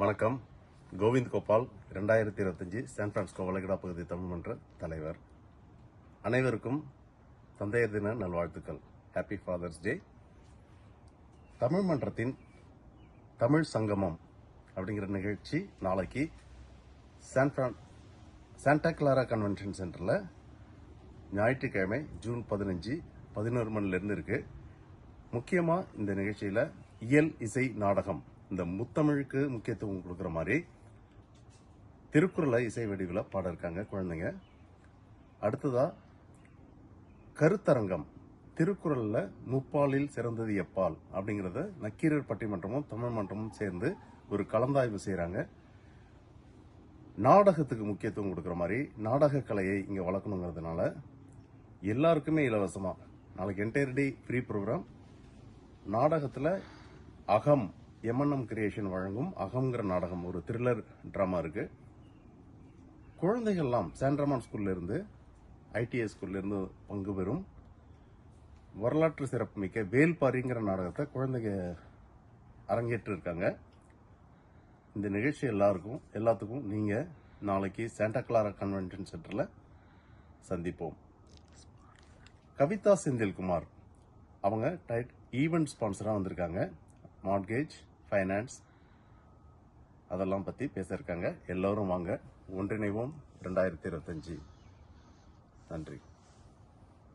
வணக்கம். கோவிந்த் கோபால் ரெண்டாயிரத்தி இருபத்தஞ்சி சான் பிரான்ஸ்கோ வளைகுடா பகுதி தமிழ் மன்ற தலைவர். அனைவருக்கும் தந்தையர் தின நல்வாழ்த்துக்கள். ஹாப்பி ஃபாதர்ஸ் டே தமிழ் மன்றத்தின் தமிழ் சங்கமம் அப்படிங்கிற நிகழ்ச்சி நாளைக்கு San Fran Santa Clara convention சென்டரில் ஞாயிற்றுக்கிழமை ஜூன் பதினஞ்சு பதினோரு மணிலேருந்து இருக்குது முக்கியமாக இந்த நிகழ்ச்சியில் இயல் இசை நாடகம் இந்த முத்தமிழுக்கு முக்கியத்துவம் கொடுக்குற மாதிரி திருக்குறளை இசை வடிவில் பாட இருக்காங்க குழந்தைங்க. அடுத்ததா கருத்தரங்கம் திருக்குறளில் முப்பாலில் சிறந்தது எப்பால் அப்படிங்கிறத நக்கீரர் பட்டிமன்றமும் தமிழ் மன்றமும் சேர்ந்து ஒரு கலந்தாய்வு செய்கிறாங்க நாடகத்துக்கு முக்கியத்துவம் கொடுக்குற மாதிரி நாடக கலையை இங்கே வளர்க்கணுங்கிறதுனால எல்லாருக்குமே இலவசமாக நாளைக்கு என்டையர் டே ஃப்ரீ ப்ரோக்ராம் நாடகத்தில் அகம் எம்என்எம் கிரியேஷன் வழங்கும் அகம்ங்கிற நாடகம் ஒரு த்ரில்லர் ட்ராமா இருக்கு. குழந்தைகள்லாம் சாண்ட்ரமான் ஸ்கூல்ல இருந்து ஐடிஐ ஸ்கூல்ல இருந்து பங்கு பெறும். வரலாற்று சிறப்புமிக்க வேல்பாரிங்கிற நாடகத்தை குழந்தைங்க அரங்கேற்று இருக்காங்க இந்த நிகழ்ச்சி எல்லாருக்கும் எல்லாத்துக்கும் நீங்க நாளைக்கு சாண்டா கிளாரா கன்வென்ஷன் சென்டர்ல சந்திப்போம். கவிதா செந்தில்குமார் அவங்க டைட் ஈவெண்ட் ஸ்பான்சராக வந்திருக்காங்க. மாட்கேஜ் ஃபைனான்ஸ் அதெல்லாம் பற்றி பேசியிருக்காங்க. எல்லோரும் வாங்க. ஒன்றிணைவோம். ரெண்டாயிரத்தி இருபத்தஞ்சு. நன்றி.